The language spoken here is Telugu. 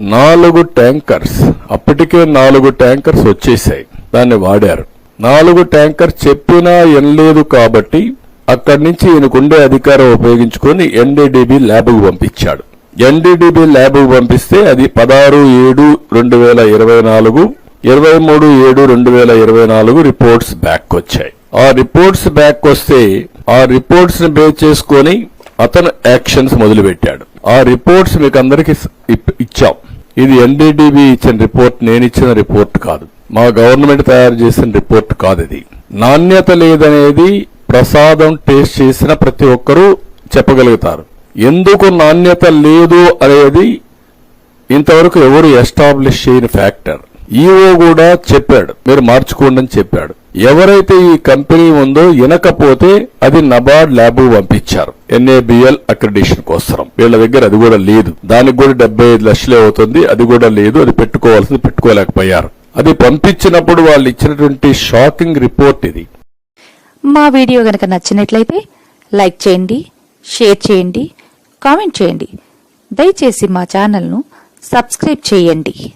నాలుగు ట్యాంకర్స్. అప్పటికే నాలుగు ట్యాంకర్స్ వచ్చేసాయి. దాన్ని వాడారు. నాలుగు ట్యాంకర్ చెప్పినా ఎనలేదు కాబట్టి అక్కడి నుంచి ఈయనకుండే అధికారం ఉపయోగించుకొని ఎన్డీడీబీ ల్యాబ్కు పంపించాడు. ఎన్డీడీబీ ల్యాబ్కు పంపిస్తే అది పదహారు ఏడు రెండు వేల ఇరవై నాలుగు ఇరవై మూడు ఏడు రెండు వేల ఇరవై నాలుగు రిపోర్ట్స్ బ్యాక్ వచ్చాయి. ఆ రిపోర్ట్స్ బ్యాక్ వస్తే ఆ రిపోర్ట్స్ని బేస్ చేసుకొని అతను యాక్షన్స్ మొదలుపెట్టాడు. ఆ రిపోర్ట్స్ మీకు అందరికి ఇచ్చాం. ఇది ఎన్డీడీబీ ఇచ్చిన రిపోర్ట్ నేను ఇచ్చిన రిపోర్ట్ కాదు. మా గవర్నమెంట్ తయారు చేసిన రిపోర్ట్ కాదు ఇది. నాణ్యత లేదనేది ప్రసాదం టేస్ట్ చేసిన ప్రతి ఒక్కరూ చెప్పగలుగుతారు. ఎందుకు నాణ్యత లేదు అనేది ఇంతవరకు ఎవరు ఎస్టాబ్లిష్ చేయని ఫ్యాక్టర్. ఈఓ కూడా చెప్పాడు. మీరు మార్చుకోండి అని చెప్పాడు. ఎవరైతే ఈ కంపెనీ ఉందో వినకపోతే అది నబార్డ్ ల్యాబ్ పంపించారు. ఎన్ఏబిఎల్ అక్రిడేషన్ కోసం వీళ్ళ దగ్గర అది కూడా లేదు. దానికి కూడా డెబ్బై ఐదు లక్షలే అవుతుంది. అది కూడా లేదు. అది పెట్టుకోవాల్సింది పెట్టుకోలేకపోయారు. అది పంపించినప్పుడు వాళ్ళు ఇచ్చినటువంటి షాకింగ్ రిపోర్ట్ ఇది. మా వీడియో గనక నచ్చినట్లయితే లైక్ చేయండి షేర్ చేయండి కామెంట్ చేయండి. దయచేసి మా ఛానల్ను సబ్స్క్రైబ్ చేయండి.